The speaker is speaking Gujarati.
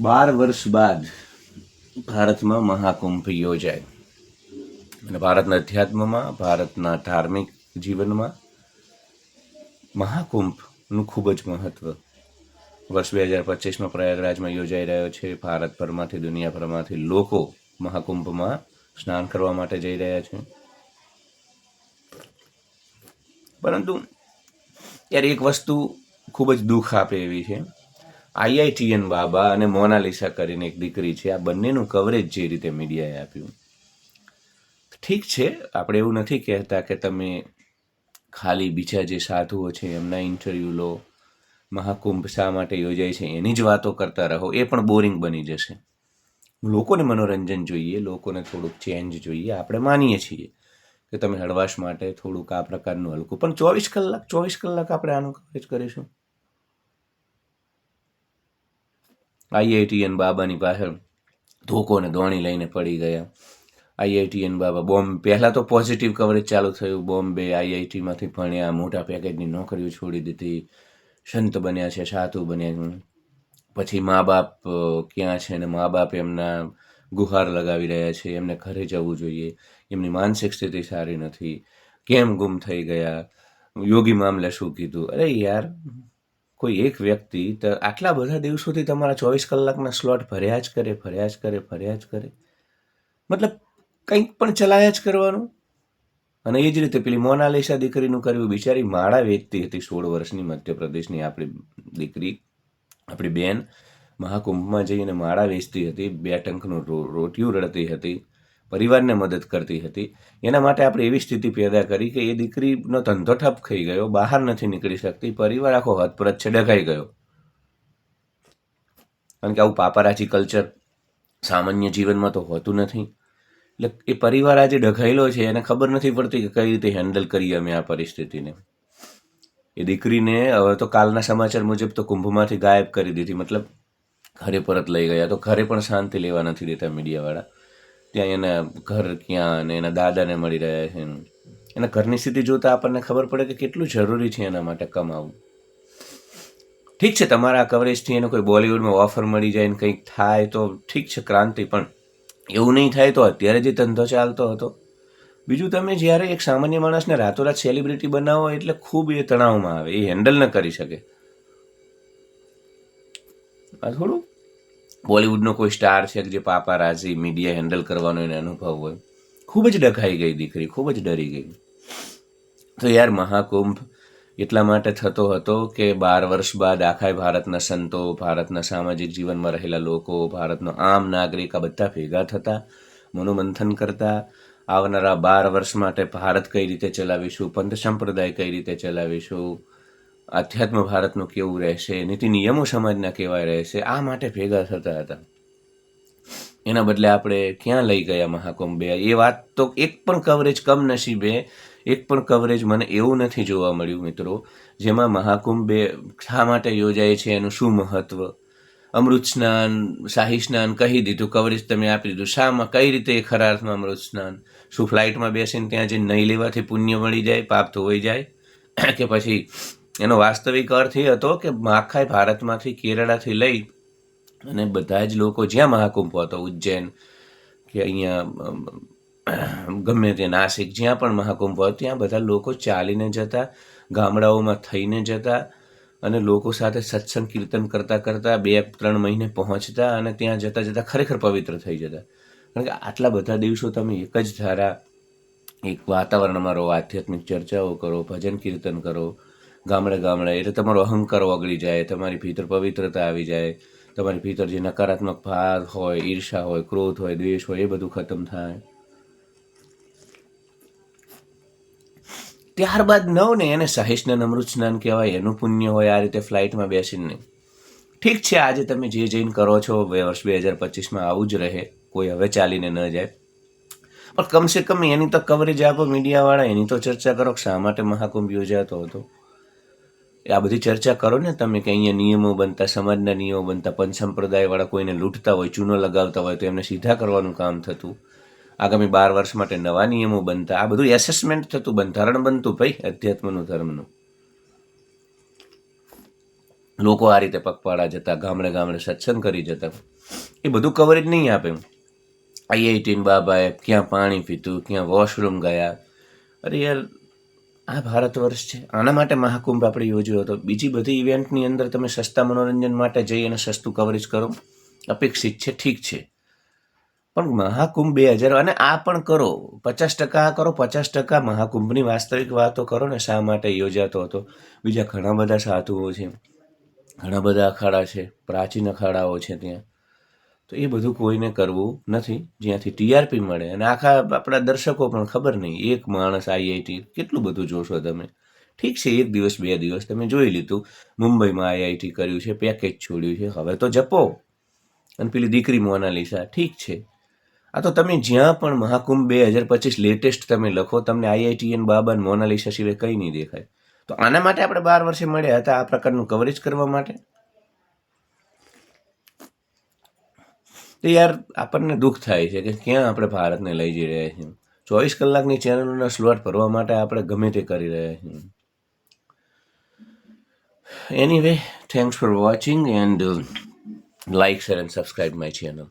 બાર વર્ષ બાદ ભારતમાં મહાકુંભ યોજાય. અને ભારતના અધ્યાત્મમાં, ભારતના ધાર્મિક જીવનમાં મહાકુંભનું ખૂબ જ મહત્વ. વર્ષ બે હજાર પચીસમાં પ્રયાગરાજમાં યોજાઈ રહ્યો છે. ભારતભરમાંથી, દુનિયાભરમાંથી લોકો મહાકુંભમાં સ્નાન કરવા માટે જઈ રહ્યા છે. પરંતુ, યાર, એક વસ્તુ ખૂબ જ દુઃખ આપે એવી છે. આઈઆઈટીએન બાબા અને મોનાલિસા કરીને એક દીકરી છે. આ બંનેનું કવરેજ જે રીતે મીડિયાએ આપ્યું. ઠીક છે, આપણે એવું નથી કહેતા કે તમે ખાલી બીજા જે સાધુઓ છે, એમના ઇન્ટરવ્યૂ લો, મહાકુંભ શા માટે યોજાય છે, એની જ વાતો કરતા રહો, એ પણ બોરિંગ બની જશે. લોકોને મનોરંજન જોઈએ, લોકોને થોડુંક ચેન્જ જોઈએ, આપણે માનીએ છીએ કે તમે હળવાશ માટે થોડુંક આ પ્રકારનું હલકું, પણ ચોવીસ કલાક ચોવીસ કલાક આપણે આનું કવરેજ કરીશું. આઈઆઈટીએન બાબાની પાછળ ધોકોને દોણી લઈને પડી ગયા. આઈઆઈટીએન બાબા બોમ્બ, પહેલાં તો પોઝિટિવ કવરેજ ચાલુ થયું. બોમ્બે આઈઆઈટીમાંથી ભણ્યા મોટા પેકેજની નોકરીઓ છોડી દીધી. સંત બન્યા છે, સાધુ બન્યા પછી મા બાપ ક્યાં છે ને? મા બાપ એમના ગુહાર લગાવી રહ્યા છે. એમને ઘરે જવું જોઈએ. એમની માનસિક સ્થિતિ સારી નથી. કેમ ગુમ થઈ ગયા? યોગી મામલે શું કીધું? અરે યાર કોઈ એક વ્યક્તિ તો આટલા બધા દિવસોથી તમારા ચોવીસ કલાકના સ્લોટ ભર્યા જ કરે, ભર્યા જ કરે, ભર્યા જ કરે. મતલબ કંઈક પણ ચલાયા જ કરવાનું. અને એ જ રીતે પેલી મોનાલિસા દીકરીનું કર્યું. બિચારી માળા વેચતી હતી સોળ વર્ષની મધ્યપ્રદેશની આપણી દીકરી, આપણી બેન. મહાકુંભમાં જઈને માળા વેચતી હતી. બે ટંકનું રોટિયું રડતી હતી. પરિવારને મદદ કરતી હતી. એના માટે આપણે એવી સ્થિતિ પેદા કરી કે એ દીકરીનો ધંધો ઠપ થઈ ગયો, બહાર નથી નીકળી શકતી, પરિવાર આખો હદપરત છે ડઘાઈ ગયો. કારણ કે આવું પાપારાચી કલ્ચર સામાન્ય જીવનમાં તો હોતું નથી. એટલે એ પરિવાર આજે ડઘાયેલો છે, એને ખબર નથી પડતી કે કઈ રીતે હેન્ડલ કરીએ અમે આ પરિસ્થિતિને. એ દીકરીને હવે તો કાલના સમાચાર મુજબ તો કુંભમાંથી ગાયબ કરી દીધી, મતલબ ઘરે પરત લઈ ગયા, તો ઘરે પણ શાંતિ લેવા નથી દેતા મીડિયાવાળા. ત્યાં એના ઘર ક્યાં અને એના દાદાને મળી રહ્યા છે એના ઘરની સ્થિતિ જોતા આપણને ખબર પડે કે કેટલું જરૂરી છે એના માટે કમાવું. ઠીક છે, તમારા કવરેજથી એને કોઈ બોલિવૂડમાં ઓફર મળી જાય ને કંઈક થાય તો ઠીક છે, ક્રાંતિ, પણ એવું નહીં થાય તો અત્યારે જે ધંધો ચાલતો હતો. બીજું, તમે જ્યારે એક સામાન્ય માણસને રાતોરાત સેલિબ્રિટી બનાવો એટલે ખૂબ એ તણાવમાં આવે, એ હેન્ડલ ન કરી શકે. આ થોડું બોલિવૂડનો કોઈ સ્ટાર છે કે જે પાપા રાજી મીડિયા હેન્ડલ કરવાનો એને અનુભવ હોય? ખૂબ જ ડખાઈ ગઈ દીકરી, ખૂબ જ ડરી ગઈ. તો યાર મહાકુંભ એટલા માટે થતો હતો કે બાર વર્ષ બાદ આખા ભારતના સંતો, ભારતના સામાજિક જીવનમાં રહેલા લોકો, ભારતનો આમ નાગરિક આ બધા ભેગા થતા, મનોમંથન કરતા, આવનારા બાર વર્ષ માટે ભારત કઈ રીતે ચલાવીશું પંથ સંપ્રદાય કઈ રીતે ચલાવીશું આધ્યાત્મ ભારતનું કેવું રહેશે, નીતિ નિયમો સમાજના કેવા રહેશે, આ માટે ભેગા થતા હતા. એના બદલે આપણે ક્યાં લઈ ગયા મહાકુંભે? એ વાત તો એક પણ કવરેજ કમનસીબે, એક પણ કવરેજ મને એવું નથી જોવા મળ્યું મિત્રો, જેમાં મહાકુંભ બે શા માટે યોજાય છે, એનું શું મહત્વ? અમૃત સ્નાન, શાહી સ્નાન કહી દીધું કવરેજ તમે આપી દીધું. શામાં કઈ રીતે ખરા અર્થમાં અમૃત સ્નાન? શું ફ્લાઇટમાં બેસીને ત્યાં જઈને નહીં લેવાથી પુણ્ય મળી જાય, પાપ ધોવાઈ જાય? કે પછી એનો વાસ્તવિક અર્થ એ હતો કે આખા ભારતમાંથી કેરળાથી લઈ અને બધા જ લોકો જ્યાં મહાકુંભ હતો, ઉજ્જૈન કે અહીંયા ગમે તે નાસિક જ્યાં પણ મહાકુંભ હોય, ત્યાં બધા લોકો ચાલીને જતા, ગામડાઓમાં થઈને જતા અને લોકો સાથે સત્સંગ કીર્તન કરતા કરતા બે, ત્રણ મહિને પહોંચતા અને ત્યાં જતા જતા ખરેખર પવિત્ર થઈ જતા. કારણ કે આટલા બધા દિવસો તમે એક જ ધારા, એક વાતાવરણમાં રહો, આધ્યાત્મિક ચર્ચાઓ કરો, ભજન કીર્તન કરો ગામડે ગામડે. એટલે તમારો અહંકાર ઓગળી જાય, તમારી ભીતર પવિત્રતા આવી જાય, તમારી ભીતર જે નકારાત્મક ભાર હોય, ઈર્ષા હોય, ક્રોધ હોય, દ્વેષ હોય, એ બધું ખતમ થાય. ત્યારબાદ નવ ને એને સહિષ્ણ અમૃત સ્નાન કહેવાય, એનું પુણ્ય હોય, આ રીતે ફ્લાઇટમાં બેસીને. ઠીક છે, આજે તમે જે જઈને કરો છો વર્ષ બે હજાર પચીસમાં આવું જ રહે, કોઈ હવે ચાલીને ન જાય. પણ કમસે કમ એની તો કવરેજ આપો મીડિયાવાળા, એની તો ચર્ચા કરો શા માટે મહાકુંભ યોજાતો હતો. આ બધી ચર્ચા કરો ને તમે કે અહીંયા નિયમો બનતા, સમાજના નિયમો બનતા, પંચ સંપ્રદાયવાળા કોઈને લૂંટતા હોય, ચૂનો લગાવતા હોય, તો એમને સીધા કરવાનું કામ થતું. આગામી બાર વર્ષ માટે નવા નિયમો બનતા. આ બધું એસેસમેન્ટ થતું બંધારણ બનતું ભાઈ, અધ્યાત્મનું ધર્મનું. લોકો આ રીતે પગપાળા જતા, ગામડે ગામડે સત્સંગ કરી જતા. એ બધું કવરેજ નહીં આપે આઈઆઈટી બાબાએ ક્યાં પાણી પીતું ક્યાં વોશરૂમ ગયા. અરે યાર આ ભારત વર્ષ છે. આના માટે મહાકુંભ આપણે યોજ્યો હતો. બીજી બધી ઇવેન્ટની અંદર તમે સસ્તા મનોરંજન માટે જઈ અને સસ્તું કવરેજ કરો. અપેક્ષિત છે, ઠીક છે. પણ મહાકુંભ બે હજાર અને આ પણ કરો. પચાસ ટકા કરો, પચાસ ટકા મહાકુંભની વાસ્તવિક વાતો કરો ને શા માટે યોજાતો હતો. બીજા ઘણા બધા સાધુઓ છે. ઘણા બધા અખાડા છે, પ્રાચીન અખાડાઓ છે ત્યાં. તો એ બધું કોઈને કરવું નથી. જ્યાંથી ટીઆરપી મળે અને આખા આપણા દર્શકો પણ ખબર નહીં, એક માણસ આઈઆઈટી કેટલું બધું જોશો તમે? ઠીક છે, એક દિવસ, બે દિવસ તમે જોઈ લીધું. મુંબઈમાં આઈઆઈટી કર્યું છે, પેકેજ છોડ્યું છે, હવે તો જપો. અને પેલી દીકરી મોનાલિસા, ઠીક છે. આ તો તમે જ્યાં પણ મહાકુંભ બે હજાર પચીસ લેટેસ્ટ તમે લખો, તમને આઈઆઈટી એન બાબા મોનાલિસા સિવાય કંઈ નહીં દેખાય. તો આના માટે આપણે બાર વર્ષે મળ્યા હતા આ પ્રકારનું કવરેજ કરવા માટે? તો યાર, આપણને દુઃખ થાય છે કે ક્યાં આપણે ભારતને લઈ જઈ રહ્યા છીએ. ચોવીસ કલાકની ચેનલોના સ્લોટ ભરવા માટે આપણે ગમે તે કરી રહ્યા છીએ. Anyway thanks for watching and like share and subscribe my channel